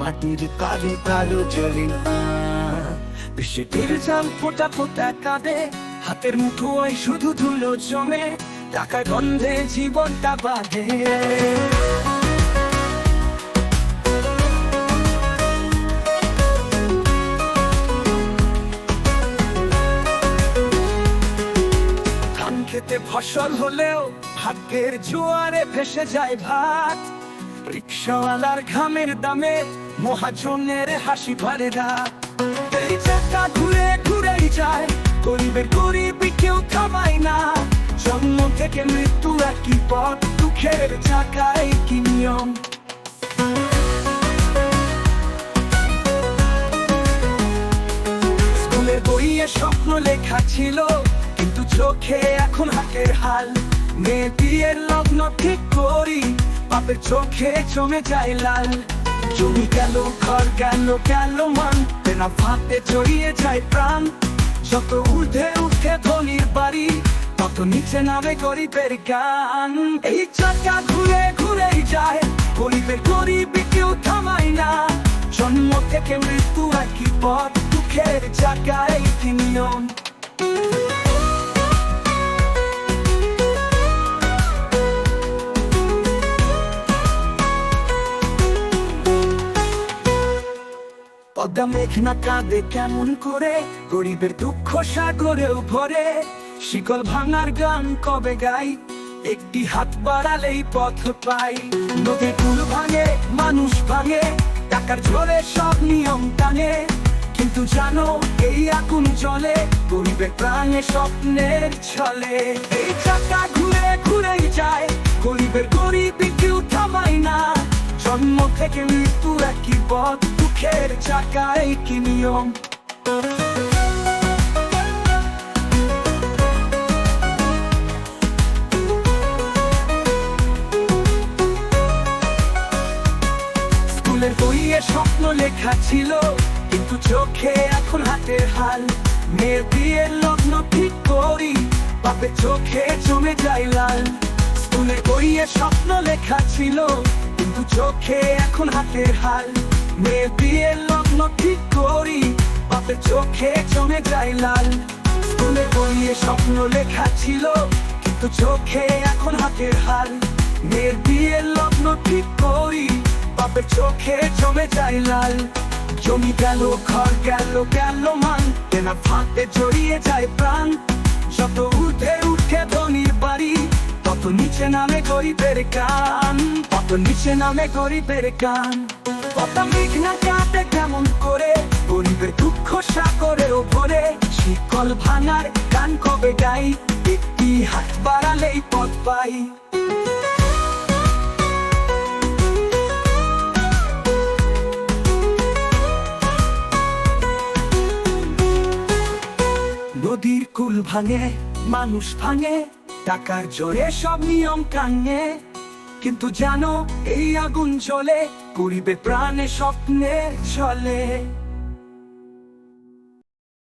মাটির কালি কালো জ্বলি না বৃষ্টির জাল ফোটা ফোটা কাঁদে। হাতের মুঠোয় শুধু ধুলো জমে। টাকা গন্ধে জীবনটা বাঁধে। খেতে ফসল হলেও ভাগ্যের জোয়ারে ভেসে যায় ভাত। রিক্সাওয়ালার ঘামের দামে মহাজনের হাসি ভরে রাত এই চাকা ঘুরে ঘুরেই যায় গরিবের গরিবই কেউ থামায় না। জন্ম থেকে মৃত্যু একই পথ, দুঃখের চাকায় কি নিয়ম। স্কুলের বইয়ে স্বপ্ন লেখা ছিল, কিন্তু চোখে এখন হাতের হাল। মেয়ে বিয়ের লগ্ন ঠিক করি, বাপের চোখে জমে যায় লাল। জমি গেল ঘর গেল গেল মান তেনা ভাতে জড়িয়ে যায় প্রাণ। যত উঠে উঠে ধনির বাড়ি, তত নিচে নামে গরিবের গান। এই চাকা ঘুরে ঘুরেই যায়, গরিবের গরিবই কেউ থামায় না। জন্ম থেকে মৃত্যু একই পথ, দুঃখের জায়গায় কি নিয়ম। পদ্মা মেঘনা কাঁদে কেমন করে, গরিবের দুঃখ সাগরেও ভরে। শিকল ভাঙার গান কবে গাই, একটি হাত বাড়ালেই পথ পাই। নদীর কুল ভাঙে, মানুষ ভাঙে, টাকার ঝরে সব নিয়ম টানে। কিন্তু জানো, এই আগুন চলে গরিবের প্রাণে স্বপ্নের ছলে। এই চাকা ঘুরে ঘুরেই যায়, গরিবের গরিবই কেউ থামায় না। জন্ম থেকে মৃত্যু একই পথ দুঃখের চাকায় কি নিয়ম স্কুলের বইয়ে স্বপ্ন লেখা ছিল কিন্তু চোখে এখন হাতের হাল মেয়ের বিয়ের লগ্ন ঠিক করি বাপের চোখে জমে যায় লাল স্কুলের বইয়ে স্বপ্ন লেখা ছিল কিন্তু চোখে এখন হাতের হাল মেয়ের বিয়ের লগ্ন ঠিক করি, বাপের চোখে জমে যায় লাল। স্কুলের বইয়ে স্বপ্ন লেখা ছিল, কিন্তু চোখে এখন হাতের হাল। মেয়ের বিয়ের লগ্ন ঠিক করি, বাপের চোখে জমে যায় লাল। জমি গেল, ঘর গেল গেল মান তেনা ফাঁকে জড়িয়ে যায় প্রাণ। যত উঠে উঠে ধনির বাড়ি, তত নিচে নামে গরিবের গান, তত নিচে নামে গরিবের গান। কত মেঘনা কেমন করে। গরিবের দুঃখ সাগরেও ভরে শিকল ভাঙার গান কবে গাই? একটি হাত বাড়ালেই পথ পাই। নদীর কুল ভাঙে, মানুষ ভাঙে, টাকার জোরে সব নিয়ম কাঙে কিন্তু জানো, এই আগুন চলে গরিবে প্রাণে স্বপ্নে চলে